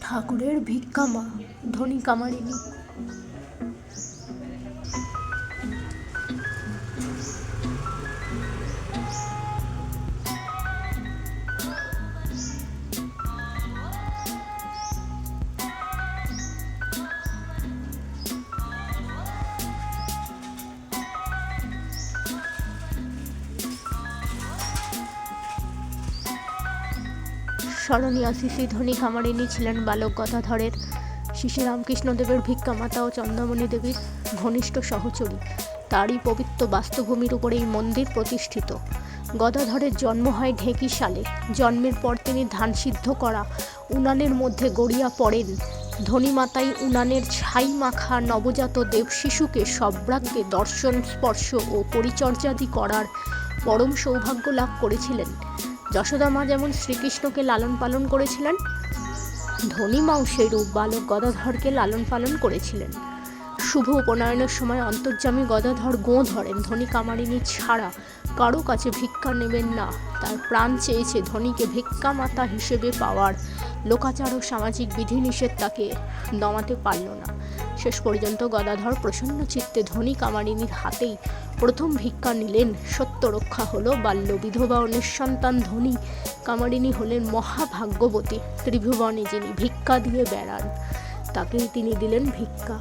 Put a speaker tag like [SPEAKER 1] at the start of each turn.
[SPEAKER 1] ঠাকুরের ভিক্ষা মা ধনী কামারিনী। স্মরণীয় শ্রী ধনী কামারিনী ছিলেন বালক গদাধরের। শ্রী রামকৃষ্ণদেবের ভিক্ষামাতা ও চন্দ্রমণি দেবীর ঘনিষ্ঠ সহচরী। তারই পবিত্র বাস্তুভূমির উপরে এই মন্দির প্রতিষ্ঠিত। গদাধরের জন্ম হয় ঢেঁকি সালে জন্মের পর তিনি ধান সিদ্ধ করা উনানের মধ্যে গড়িয়া পড়েন। ধনী মাতাই উনানের ছাই মাখা নবজাত দেব শিশুকে সব্রাগকে দর্শন, স্পর্শ ও পরিচর্যাদি করার পরম সৌভাগ্য লাভ করেছিলেন। যশোদা মা যেমন শ্রীকৃষ্ণকে লালন পালন করেছিলেন, ধনী মাও সেইরূপ বালক গদাধরকে লালন পালন করেছিলেন। শুভ উপনয়নের সময় অন্তর্যামী গদাধর গোঁ ধরেন, ধনী কামারিনী ছাড়া কারও কাছে ভিক্ষা নেবেন না। তার প্রাণ চেয়েছে ধনীকে ভিক্ষা মাতা হিসেবে পাওয়ার। লোকাচার ও সামাজিক বিধিনিষেধ তাকে দমাতে পারল না। শেষ পর্যন্ত গদাধর প্রসন্ন চিত্তে ধনী কামারিনীর হাতেই প্রথম ভিক্ষা নিলেন। সত্য রক্ষা হলো বাল্য বিধবা ও নিঃসন্তান ধনী। কামারিনী হলেন মহাভাগ্যবতী। ত্রিভুবনে যিনি ভিক্ষা দিয়ে বেড়ান, তাকেই তিনি দিলেন ভিক্ষা।